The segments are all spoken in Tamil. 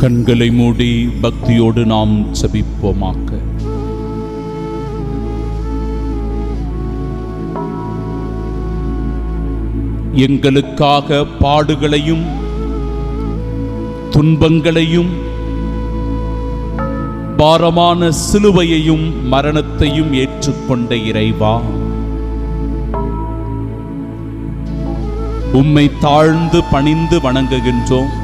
கண்களை மூடி பக்தியோடு நாம் செபிப்போமாக்க எங்களுக்காக பாடுகளையும் துன்பங்களையும் பாரமான சிலுவையையும் மரணத்தையும் ஏற்றுக்கொண்ட இறைவா. உம்மை தாழ்ந்து பணிந்து வணங்குகின்றோம்.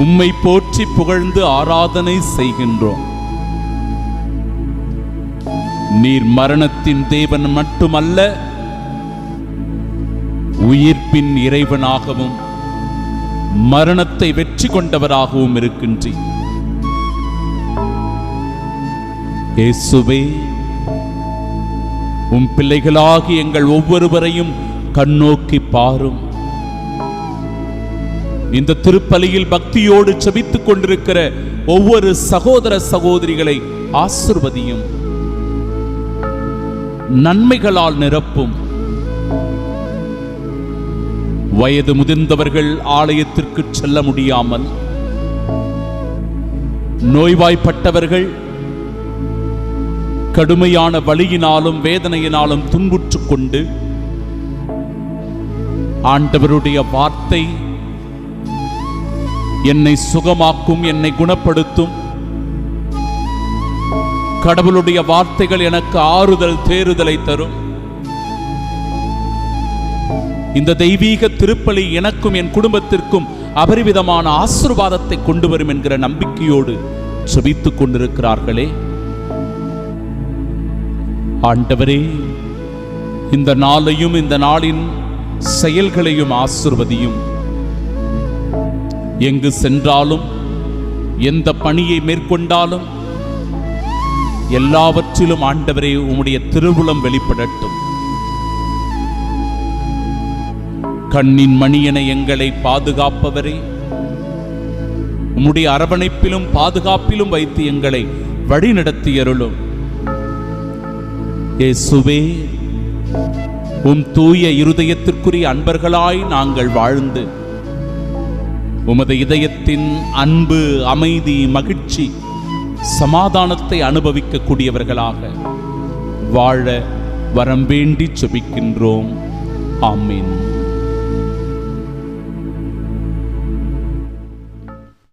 உம்மை போற்றி புகழ்ந்து ஆராதனை செய்கின்றோம். நீர் மரணத்தின் தேவன் மட்டுமல்ல உயிர்ப்பின் இறைவனாகவும் மரணத்தை வெற்றி கொண்டவராகவும் இருக்கின்றீர். இயேசுவே உம் பிள்ளைகளாகி எங்கள் ஒவ்வொருவரையும் கண்ணோக்கி பாரும். இந்த திருப்பலியில் பக்தியோடு செபித்துக் கொண்டிருக்கிற ஒவ்வொரு சகோதர சகோதரிகளை ஆசிர்வதியும். நன்மைகளால் நிரப்பும். வயது முதிர்ந்தவர்கள் ஆலயத்திற்கு செல்ல முடியாமல் நோய்வாய்ப்பட்டவர்கள் கடுமையான வலியினாலும் வேதனையினாலும் துன்புற்றுக் கொண்டு ஆண்டவருடைய வார்த்தை என்னை சுகமாக்கும் என்னை குணப்படுத்தும். கடவுளுடைய வார்த்தைகள் எனக்கு ஆறுதல் தேறுதலை தரும். இந்த தெய்வீக திருப்பலி எனக்கும் என் குடும்பத்திற்கும் அபரிவிதமான ஆசிர்வாதத்தை கொண்டு வரும் என்கிற நம்பிக்கையோடு செபித்துக் கொண்டிருக்கிறார்களே. ஆண்டவரே இந்த நாளையும் இந்த நாளின் செயல்களையும் ஆசிர்வதியும். எங்கு சென்றாலும் எந்த பணியை மேற்கொண்டாலும் எல்லாவற்றிலும் ஆண்டவரே உம்முடைய திருவுளம் வெளிப்படட்டும். கண்ணின் மணியென எங்களை பாதுகாப்பவரே உம்முடைய அரவணைப்பிலும் பாதுகாப்பிலும் வைத்து எங்களை வழிநடத்தியருளும். இயேசுவே உம் தூய இருதயத்திற்குரிய அன்பர்களாய் நாங்கள் வாழ்ந்து உமது இதயத்தின் அன்பு அமைதி மகிழ்ச்சி சமாதானத்தை அனுபவிக்கக்கூடியவர்களாக வாழ வரம் வேண்டி செபிக்கின்றோம் ஆமீன்.